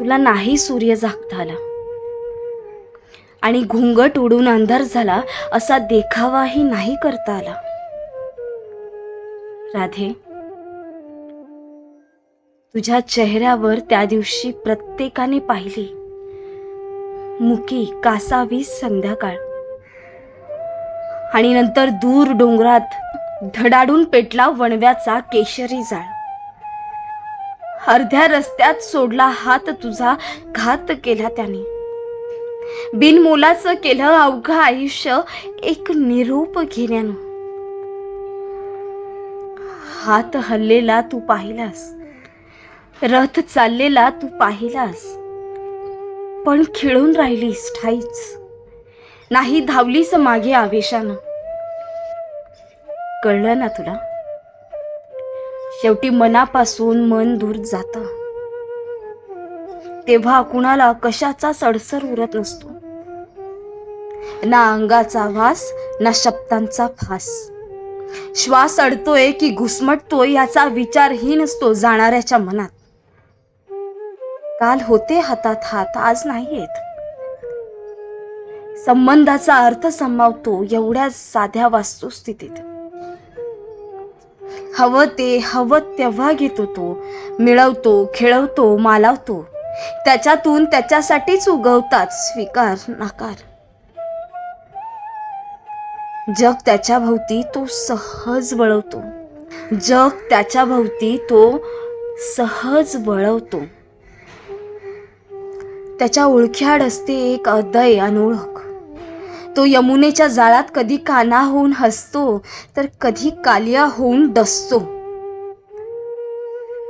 तुला नाही सूर्य जागता आला. आणि घुंगट उडून अंधार झाला असा देखावाही नाही करता आला. राधे तुझ्या चेहऱ्यावर त्या दिवशी प्रत्येकाने पाहिली. मुकी कासावी संध्याकाळ. आणि नंतर दूर डोंगरात धडाडून पेटला वणव्याचा केशरी जाळ. अर्ध्या रस्त्यात सोडला हात तुझा घात केला त्याने. बिनमोलाचं केलं अवघं आयुष्य एक निरूप घेण्यानं. हात हल्लेला तू पाहिलास. रथ चाललेला तू पाहिलास. पण खिळून राहिलीस ठाईच. नाही धावलीस मागे आवेशानं. कळलं ना तुला? शेवटी मनापासून मन दूर जात. तेव्हा कुणाला कशाचा सडसर उरत नसतो. ना अंगाचा वास ना शब्दांचा फास. श्वास अडतोय की घुसमटतोय याचा विचारही नसतो जाणाऱ्याच्या मनात. काल होते हातात हात आज नाहीयेत. संबंधाचा अर्थ समावतो एवढ्या साध्या वास्तुस्थितीत. हवं ते हवं तेव्हा घेतो तो. मिळवतो खेळवतो मालावतो. त्याच्यातून त्याच्यासाठीच उगवतात स्वीकार नाकार. जग त्याच्या भोवती तो सहज वळवतो. जग त्याच्या भोवती तो सहज वळवतो. त्याच्या ओळख्याड असते एक अदय अनोळख. तो यमुनेच्या जाळात कधी काना होऊन हसतो तर कधी कालिया होऊन डसतो.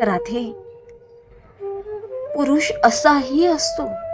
राधे पुरुष असाही असतो.